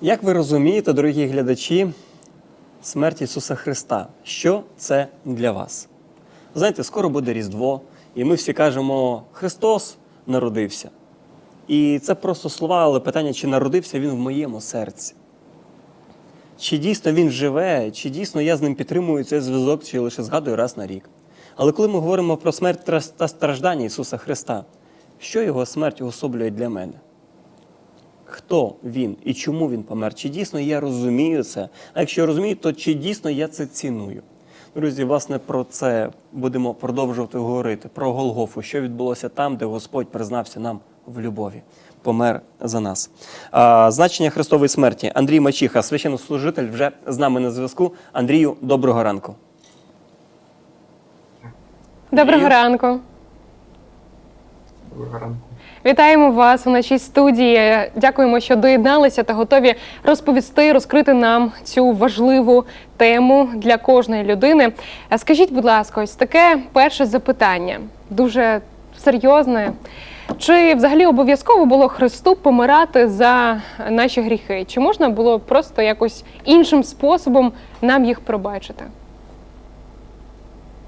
Як ви розумієте, дорогі глядачі, смерть Ісуса Христа, що це для вас? Знаєте, скоро буде Різдво, і ми всі кажемо, Христос народився. І це просто слова, але питання, чи народився Він в моєму серці? Чи дійсно він живе, чи дійсно я з ним підтримую цей зв'язок, чи лише згадую раз на рік. Але коли ми говоримо про смерть та страждання Ісуса Христа, що його смерть уособлює для мене? Хто він і чому він помер? Чи дійсно я розумію це? А якщо розумію, то чи дійсно я це ціную? Друзі, власне, про це будемо продовжувати говорити. Про Голгофу, що відбулося там, де Господь признався нам в любові, помер за нас. А, значення Христової смерті. Андрій Мачіха, священнослужитель, вже з нами на зв'язку. Андрію, доброго ранку. Доброго ранку. Доброго ранку. Вітаємо вас у нашій студії. Дякуємо, що доєдналися та готові розповісти, розкрити нам цю важливу тему для кожної людини. Скажіть, будь ласка, ось таке перше запитання, дуже серйозне. Чи взагалі обов'язково було Христу помирати за наші гріхи? Чи можна було просто якось іншим способом нам їх пробачити?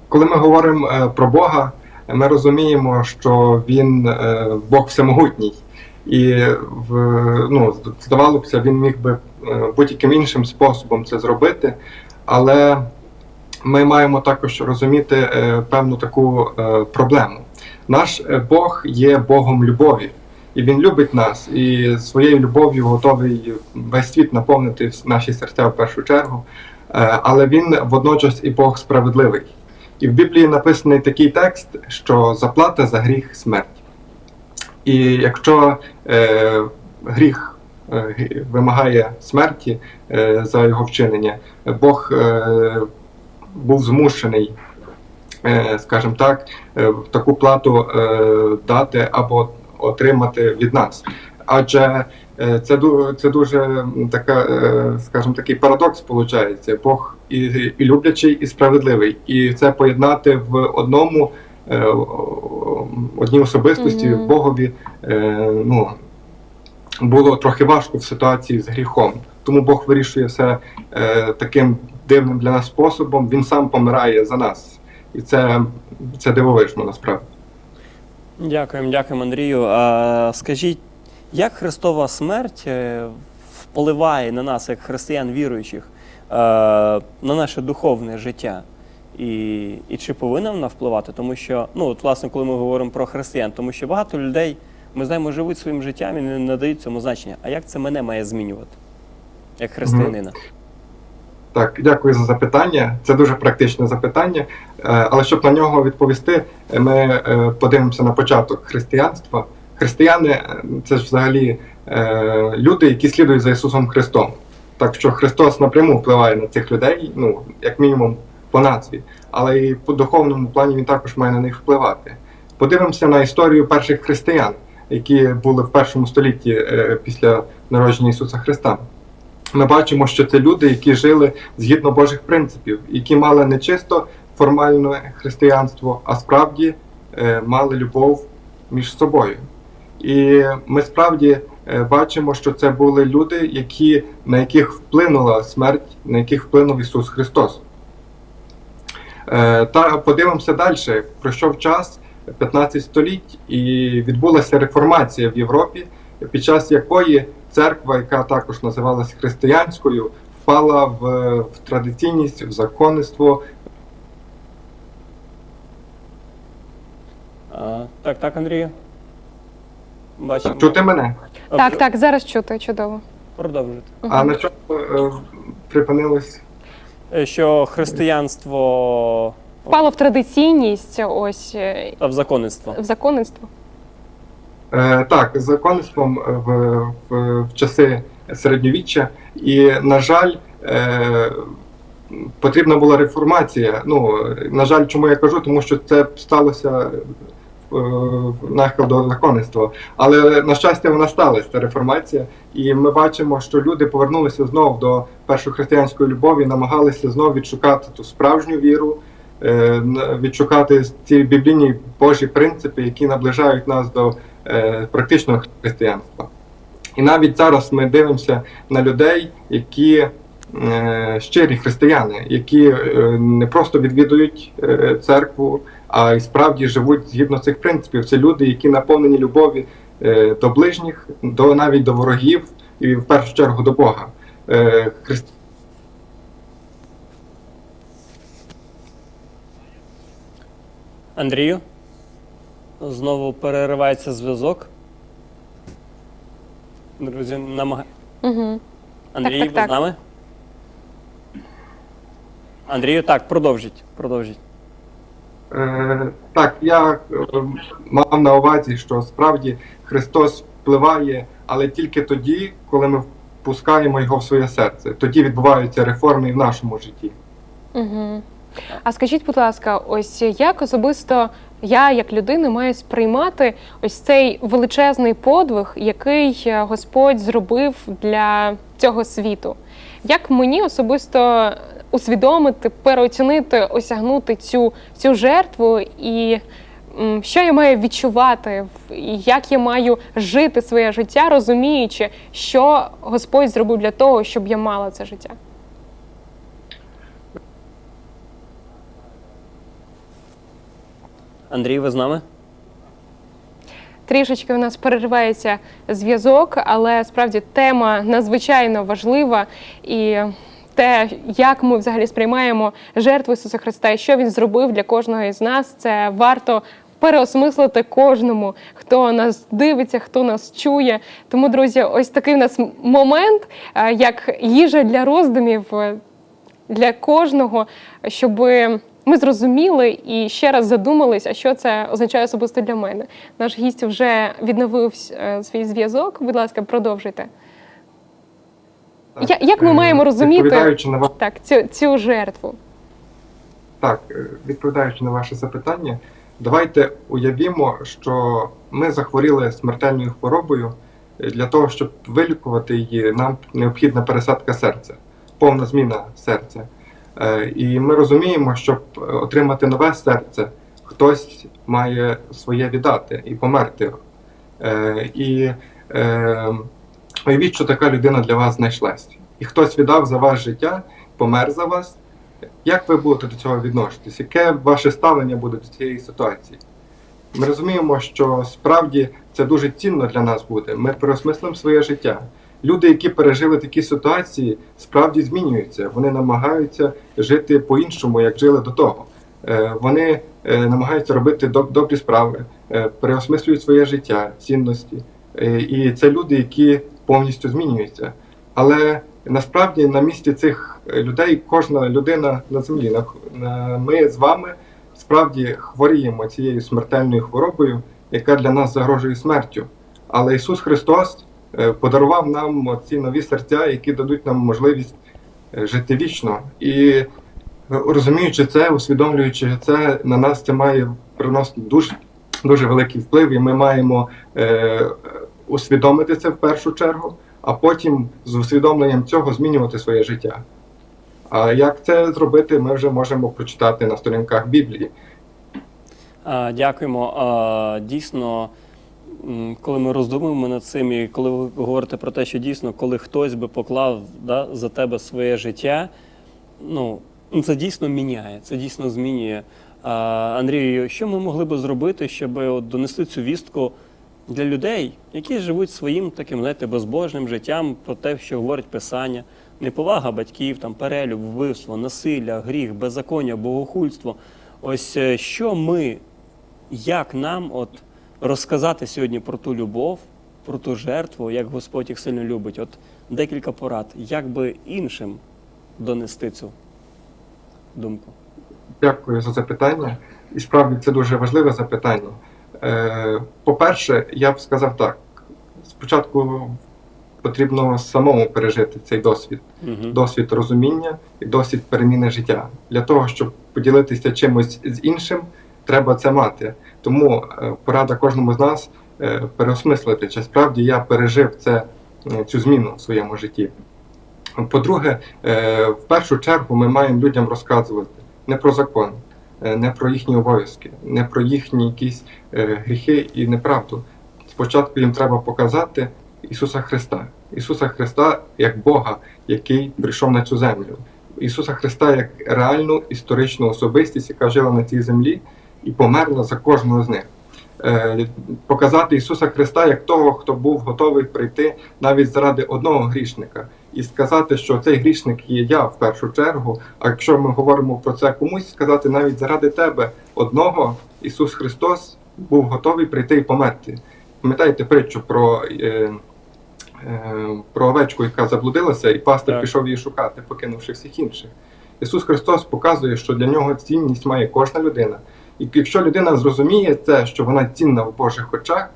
Коли ми говоримо е, про Бога, ми розуміємо, що Він е, Бог всемогутній. І в, ну, здавалося він міг би е, будь-яким іншим способом це зробити, але ми маємо також розуміти е, певну таку проблему. Наш Бог є Богом любові, і Він любить нас, і своєю любов'ю готовий весь світ наповнити наші серця в першу чергу. Але він водночас і Бог справедливий. І в Біблії написаний такий текст, що заплата за гріх смерть. І якщо е, гріх е, вимагає смерті е, за його вчинення, Бог е, був змушений, е, скажімо так, е, таку плату е, дати або отримати від нас. Адже е, це, це дуже така, е, скажімо, такий парадокс виходить. Бог і, і люблячий, і справедливий. І це поєднати в одному е, одній особистості Мгм. Богові е, ну, було трохи важко в ситуації з гріхом. Тому Бог вирішує все таким дивним для нас способом. Він сам помирає за нас. І це, це дивовижно насправді. Дякуємо, дякуємо, Андрію. А, скажіть, як Христова смерть е, впливає на нас, як християн віруючих, е, на наше духовне життя? І, і чи повинна вона впливати? Тому що, ну, от, власне, коли ми говоримо про християн, тому що багато людей, ми знаємо, живуть своїм життям і не надають цьому значення. А як це мене має змінювати, як християнина? Так, дякую за запитання. Це дуже практичне запитання. Е, Але щоб на нього відповісти, ми подивимося на початок християнства. Християни е, це ж взагалі е, люди, які слідують за Ісусом Христом. Так що Христос напряму впливає на цих людей, ну, як мінімум, по назві, але і по духовному плані він також має на них впливати. Подивимося на історію перших християн, які були в першому столітті е, після народження Ісуса Христа ми бачимо, що це люди, які жили згідно Божих принципів, які мали не чисто формальне християнство, а справді е, мали любов між собою. І ми справді е, бачимо, що це були люди, які, на яких вплинула смерть, на яких вплинув Ісус Христос. Е, Та подивимося далі. Пройшов час 15 століть, і відбулася реформація в Європі, під час якої церква, яка також називалась християнською, впала в, в традиційність, в законництво. Так, так, Андрію. Бачимо. Чути мене? Так, так, зараз чути, чудово. Продовжуйте. А на чому е, припинилось? Е, Що християнство Впало в традиційність, ось е, в законництво. в законництво. Е, так, з законництвом е, в, в, в часи середньовіччя, і, на жаль, е, потрібна була реформація. Ну, на жаль, чому я кажу, тому що це сталося нахил до законництва. Але на щастя, вона сталася ця реформація, і ми бачимо, що люди повернулися знову до першохристиянської любові, намагалися знову відшукати ту справжню віру. е, Відшукати ці біблійні Божі принципи, які наближають нас до е, практичного християнства. І навіть зараз ми дивимося на людей, які е, щирі християни, які е, не просто відвідують е, церкву, а й справді живуть згідно цих принципів. Це люди, які наповнені любові е, до ближніх, до навіть до ворогів, і в першу чергу до Бога. Е. Андрію? Знову переривається зв'язок. Друзі, намагай. Угу. Андрій, так, ви так. з нами? Андрію, так, продовжіть. Продовжіть. Е, так, я е, мав на увазі, що справді Христос впливає, але тільки тоді, коли ми впускаємо його в своє серце. Тоді відбуваються реформи і в нашому житті. Угу. А скажіть, будь ласка, ось як особисто я, як людина, маю сприймати ось цей величезний подвиг, який е, Господь зробив для цього світу? Як мені особисто усвідомити, переоцінити, осягнути цю, цю жертву і що я маю відчувати, як я маю жити своє життя, розуміючи, що Господь зробив для того, щоб я мала це життя? Андрій, ви з нами? Трішечки у нас переривається зв'язок, але справді тема надзвичайно важлива і те, як ми взагалі сприймаємо жертву Ісуса Христа і що Він зробив для кожного із нас, це варто переосмислити кожному, хто нас дивиться, хто нас чує. Тому, друзі, ось такий у нас момент, е, як їжа для роздумів е, для кожного, щоб ми зрозуміли і ще раз задумались, а що це означає особисто для мене. Наш гість вже відновив е, свій зв'язок. Будь ласка, продовжуйте. Я- як ми Е, маємо розуміти- на ва- Так, цю, цю жертву. Так, е, відповідаючи на ваше запитання, давайте уявімо, що ми захворіли смертельною хворобою. Е, Для того, щоб вилікувати її, нам необхідна пересадка серця, повна зміна серця. І ми розуміємо, щоб отримати нове серце, хтось має своє віддати і померти. І е, уявіть, що така людина для вас знайшлась. І хтось віддав за вас життя, помер за вас. Як ви будете до цього відноситись? Яке ваше ставлення буде до цієї ситуації? Ми розуміємо, що справді це дуже цінно для нас буде. Ми переосмислимо своє життя. Люди, які пережили такі ситуації, справді змінюються. Вони намагаються жити по-іншому, як жили до того. Е, Вони е, намагаються робити добрі справи, е, переосмислюють своє життя, цінності. І це люди, які повністю змінюються. Але насправді на місці цих людей кожна людина на землі. Ми з вами справді хворіємо цією смертельною хворобою, яка для нас загрожує смертю. Але Ісус Христос е, подарував нам ці нові серця, які дадуть нам можливість е, жити вічно. І е, розуміючи це, усвідомлюючи це, на нас це має приносити дуже, дуже великий вплив, і ми маємо е, усвідомити це в першу чергу, а потім з усвідомленням цього змінювати своє життя. А як це зробити, ми вже можемо прочитати на сторінках Біблії. Дякуємо. Дійсно, коли ми роздумуємо над цим, і коли ви говорите про те, що дійсно, коли хтось би поклав да, за тебе своє життя, ну це дійсно міняє, це дійсно змінює. Андрію, що ми могли би зробити, щоб от донести цю вістку для людей, які живуть своїм таким, знаєте, безбожним життям про те, що говорить Писання, неповага батьків, там перелюб, вбивство, насилля, гріх, беззаконня, богохульство. Ось е, що ми, як нам от розказати сьогодні про ту любов, про ту жертву, як Господь їх сильно любить? От декілька порад, як би іншим донести цю думку. Дякую за запитання. І справді це дуже важливе запитання. Е, По-перше, я б сказав так: спочатку потрібно самому пережити цей досвід, Угу. досвід розуміння і досвід переміни життя. Для того, щоб поділитися чимось з іншим, треба це мати. Тому е, порада кожному з нас е, переосмислити, чи справді я пережив це, цю зміну в своєму житті. По-друге, в першу чергу ми маємо людям розказувати не про закон, не про їхні обов'язки, не про їхні якісь е, гріхи і неправду. Спочатку їм треба показати Ісуса Христа. Ісуса Христа як Бога, який прийшов на цю землю. Ісуса Христа як реальну історичну особистість, яка жила на цій землі і померла за кожного з них. Е, Показати Ісуса Христа як того, хто був готовий прийти навіть заради одного грішника, і сказати, що цей грішник є я в першу чергу. А якщо ми говоримо про це комусь, сказати навіть заради тебе одного Ісус Христос був готовий прийти і померти. Пам'ятаєте притчу про, е, е, про овечку, яка заблудилася, і пастир Так. пішов її шукати, покинувши всіх інших. Ісус Христос показує, що для нього цінність має кожна людина. І якщо людина зрозуміє це, що вона цінна в Божих очах,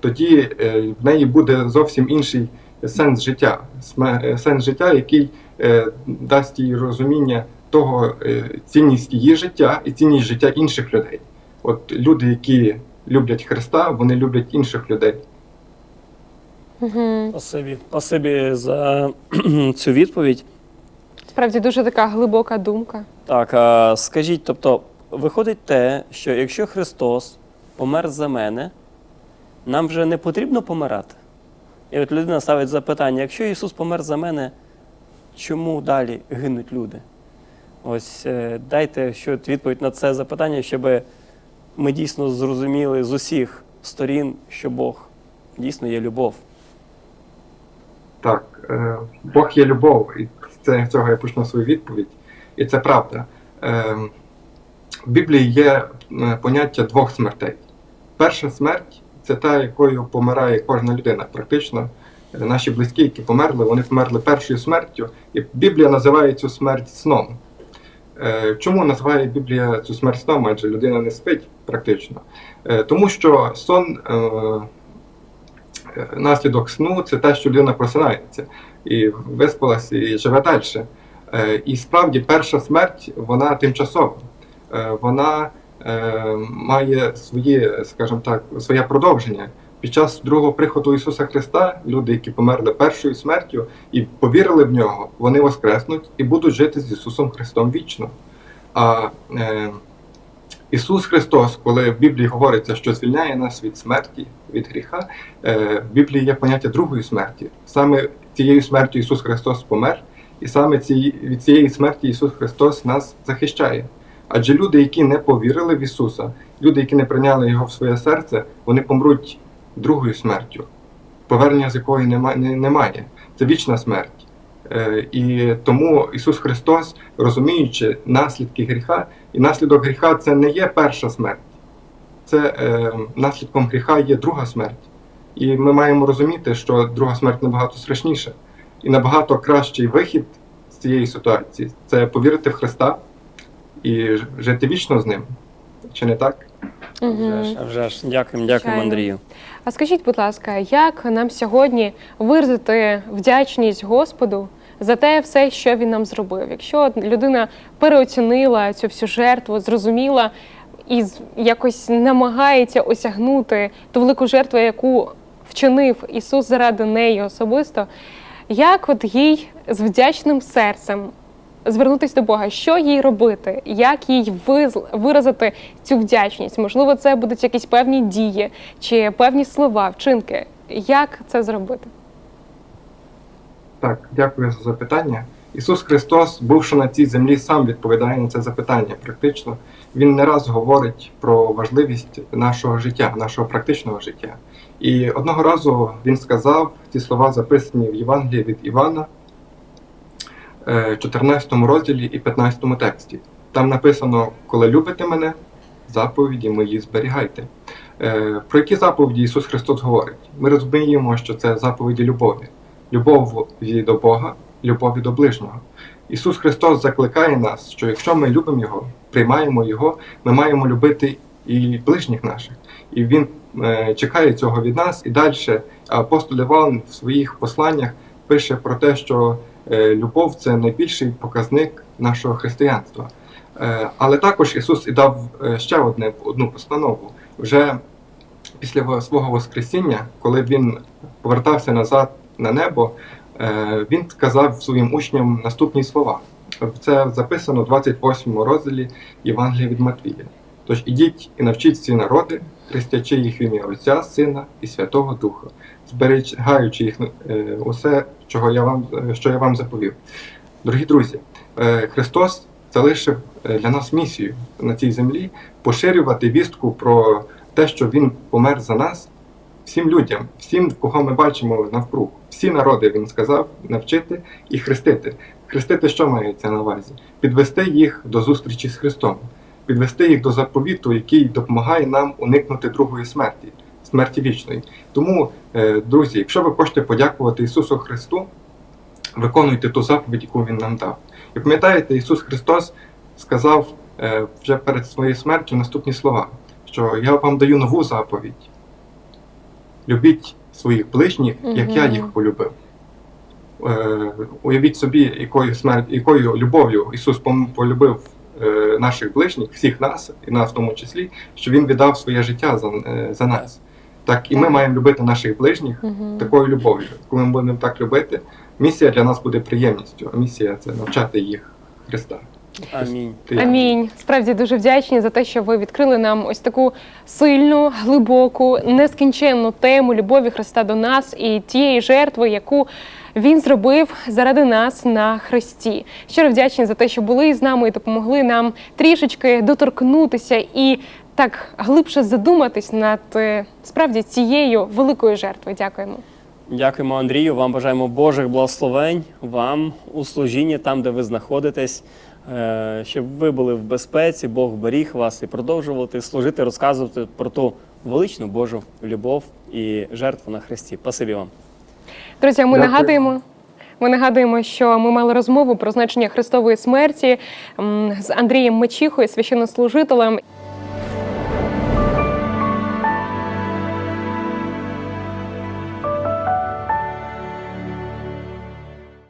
тоді е, в неї буде зовсім інший сенс життя, е, сенс життя, який е, дасть їй розуміння того, е, цінність її життя і цінність життя інших людей. От люди, які люблять Христа, вони люблять інших людей. Угу. Спасибі. Спасибі за цю відповідь. Справді дуже така глибока думка. Так, а скажіть, тобто, виходить те, що якщо Христос помер за мене, нам вже не потрібно помирати? І от людина ставить запитання: якщо Ісус помер за мене, чому далі гинуть люди? Ось е, дайте що відповідь на це запитання, щоб ми дійсно зрозуміли з усіх сторін, що Бог дійсно є любов. Так, е, Бог є любов, і це, цього я почну свою відповідь. І це правда. Е, в Біблії є поняття двох смертей. Перша смерть це та, якою помирає кожна людина. Практично Е, наші близькі, які померли, вони померли першою смертю, і Біблія називає цю смерть сном. Е, Чому називає Біблія цю смерть сном? Адже людина не спить практично. Е, Тому що сон. Наслідок сну це те, що людина просинається і виспалася і живе далі. І справді перша смерть вона тимчасова. Вона має свої, скажімо так, своє продовження. Під час другого приходу Ісуса Христа люди, які померли першою смертю і повірили в нього, вони воскреснуть і будуть жити з Ісусом Христом вічно. А е, Ісус Христос, коли в Біблії говориться, що звільняє нас від смерті, від гріха, е, в Біблії є поняття другої смерті. Саме цією смертю Ісус Христос помер, і саме ці, від цієї смерті Ісус Христос нас захищає. Адже люди, які не повірили в Ісуса, люди, які не прийняли Його в своє серце, вони помруть другою смертю, повернення з якої немає. Це вічна смерть. Е, І тому Ісус Христос, розуміючи наслідки гріха, і наслідок гріха це не є перша смерть, це е, наслідком гріха є друга смерть. І ми маємо розуміти, що друга смерть набагато страшніша. І набагато кращий вихід з цієї ситуації це повірити в Христа і ж- жити вічно з ним. Чи не так? А вже ж, а вже ж. Дякуємо, дякуємо, Звичайно. Андрію. А скажіть, будь ласка, як нам сьогодні виразити вдячність Господу за те все, що він нам зробив? Якщо людина переоцінила цю всю жертву, зрозуміла і з- якось намагається осягнути ту велику жертву, яку вчинив Ісус заради неї особисто, як от їй з вдячним серцем звернутися до Бога, що їй робити, як їй виразити цю вдячність? Можливо, це будуть якісь певні дії чи певні слова, вчинки. Як це зробити? Так, дякую за запитання. Ісус Христос, бувши на цій землі, сам відповідає на це запитання. Практично він не раз говорить про важливість нашого життя, нашого практичного життя. І одного разу він сказав ці слова, записані в Євангелії від Івана, 14 розділі і 15 тексті. Там написано: коли любите мене, заповіді мої зберігайте. Е, Про які заповіді Ісус Христос говорить? Ми розуміємо, що це заповіді любові любові до Бога, любові до ближнього. Ісус Христос закликає нас, що якщо ми любимо Його, приймаємо Його, ми маємо любити і ближніх наших. І Він е, чекає цього від нас. І далі апостол Іван в своїх посланнях пише про те, що е, любов це найбільший показник нашого християнства. Е, але також Ісус і дав е, ще одне, одну постанову. Вже після свого Воскресіння, коли він повертався назад на небо, е, він сказав своїм учням наступні слова. Це записано в 28 розділі Євангелія від Матвія. Тож ідіть і навчіть всі народи, хрестячи їх в ім'я Отця, Сина і Святого Духа, зберігаючи їх е, усе, чого я вам, е, що я вам заповів. Дорогі друзі, е, Христос залишив для нас місію на цій землі поширювати вістку про те, що Він помер за нас всім людям, всім, кого ми бачимо навкруг. Всі народи він сказав навчити і хрестити. Хрестити, що мається на увазі? Підвести їх до зустрічі з Христом, підвести їх до заповіту, який допомагає нам уникнути другої смерті, смерті вічної. Тому, е, друзі, якщо ви хочете подякувати Ісусу Христу, виконуйте ту заповідь, яку Він нам дав. І пам'ятаєте, Ісус Христос сказав е, вже перед своєю смертю наступні слова: що я вам даю нову заповідь. Любіть своїх ближніх, як я їх полюбив. Е, уявіть собі, якою смерть, якою любов'ю Ісус полюбив наших ближніх, всіх нас, і нас в тому числі, що Він віддав своє життя за, е, за нас. Так, і ми маємо любити наших ближніх Мгм. такою любов'ю. Коли ми будемо так любити, місія для нас буде приємністю, а місія це навчати їх Христа. Амінь. Амінь. Справді дуже вдячні за те, що ви відкрили нам ось таку сильну, глибоку, нескінченну тему любові Христа до нас і тієї жертви, яку він зробив заради нас на хресті. Щиро вдячні за те, що були з нами і допомогли нам трішечки доторкнутися і так глибше задуматись над е, справді цією великою жертвою. Дякуємо. Дякуємо, Андрію. Вам бажаємо Божих благословень вам у служінні, там, де ви знаходитесь, е, щоб ви були в безпеці, Бог беріг вас і продовжувати служити, розказувати про ту величну Божу любов і жертву на Христі. Спасибі вам. Друзі, ми Дякую. нагадуємо. Ми нагадуємо, що ми мали розмову про значення Христової смерті з Андрієм Мечіхою, священнослужителем.